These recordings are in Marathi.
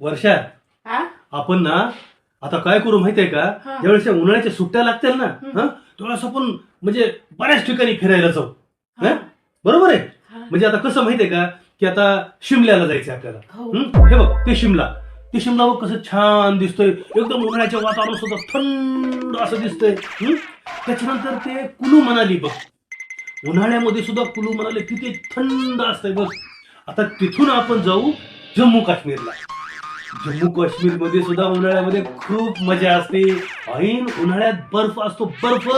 वर्षा हा आपण ना आता काय करू माहितीये का हा. ज्यावेळेस या उन्हाळ्याच्या सुट्ट्या लागतील ना. हं, त्यावेळेस आपण म्हणजे बऱ्याच ठिकाणी फिरायला जाऊ हा. हं? बरोबर आहे हा. म्हणजे आता कसं माहितीये का की आता शिमल्याला जायचं आपल्याला हो. हं? हे बघ ते शिमला ते शिमला बघ कसं छान दिसतोय एकदम उन्हाळ्याच्या वातावरण सुद्धा थंड असं दिसतंय हं? त्याच्यानंतर ते कुलू मनाली बघ उन्हाळ्यामध्ये सुद्धा कुलू मनाली किती थंड असतंय बघ आता तिथून आपण जाऊ जम्मू काश्मीरला जम्मू काश्मीरमध्ये सुद्धा उन्हाळ्यामध्ये खूप मजा असते. ऐन उन्हाळ्यात बर्फ असतो बर्फ.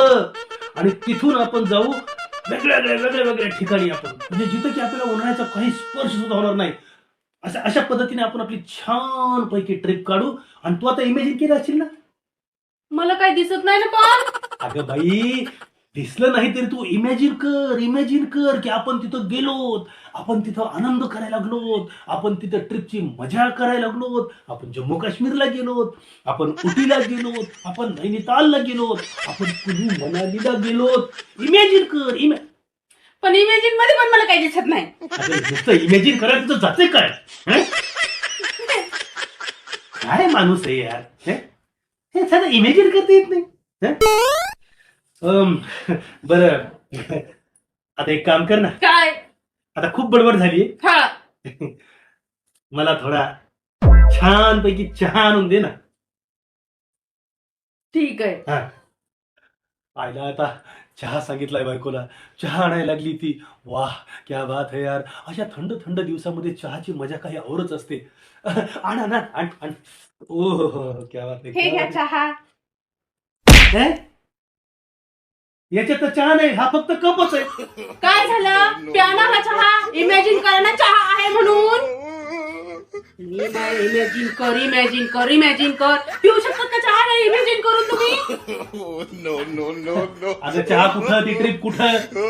आणि तिथून आपण जाऊ वेगळ्या वेगळ्या वेगळ्या वेगळ्या ठिकाणी आपण. म्हणजे जिथं की आपल्याला उन्हाळ्याचा काही स्पर्श सुद्धा होणार नाही. अशा अशा पद्धतीने आपण आपली छान पैकी ट्रिप काढू. आणि तू आता इमॅजिन केलं असेल ना? मला काही दिसत नाही ना पण. अगं बाई दिसलं नाही तरी तू इमॅजिन कर इमॅजिन कर की आपण तिथं गेलोत आपण तिथं आनंद करायला लागलोत आपण तिथं ट्रिपची मजा करायला लागलोत आपण जम्मू काश्मीरला गेलोत आपण उटीला गेलोत आपण नैनितालला गेलोत आपण कुलू मनालीला गेलोत इमॅजिन कर इमॅ पण इमेजिनमध्ये पण मला काही दिसत नाही नुसतं इमॅजिन करायला तुझं जाते काय हं? काय माणूस आहे यार हं? हे साधं इमॅजिन करता येत नाही हं? बरं. आता एक काम कर ना. काय? आता खूप बडबड झाली. हा. मला थोडा छान पैकी चहा आणून दे ना. ठीक आहे. हा. आईला आता चहा सांगितलाय बायकोला. चहा आणायला लागली ती. वाह क्या बात है यार. अशा थंड थंड दिवसामध्ये चहाची मजा काही औरच असते. आण आण आण, आण. ओ हो हो क्या बात है हे घ्या बात चहा. है. याच्यात तर चहा नाही हा फक्त कपच आहे. काय झालं? प्याना हा चहा इमॅजिन करा ना चहा आहे म्हणून. इमॅजिन कर इमॅजिन कर इमॅजिन कर. पिऊ शकतात का चहा? नाही इमॅजिन करून तुम्ही. No, no, no, no. अगं चहा कुठं ती ट्रिप कुठं?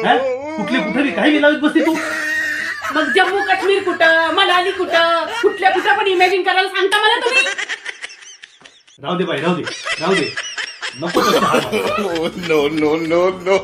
हा? कुठली कुठली काही लावत बसते तू? मग जम्मू काश्मीर कुठं मनाली कुठं? कुठल्या कुठं पण इमॅजिन करायला सांगता मला तुम्ही. राहू दे बाई राहू दे राहू दे. नको तो चहा मला. Oh, no, no, no, no.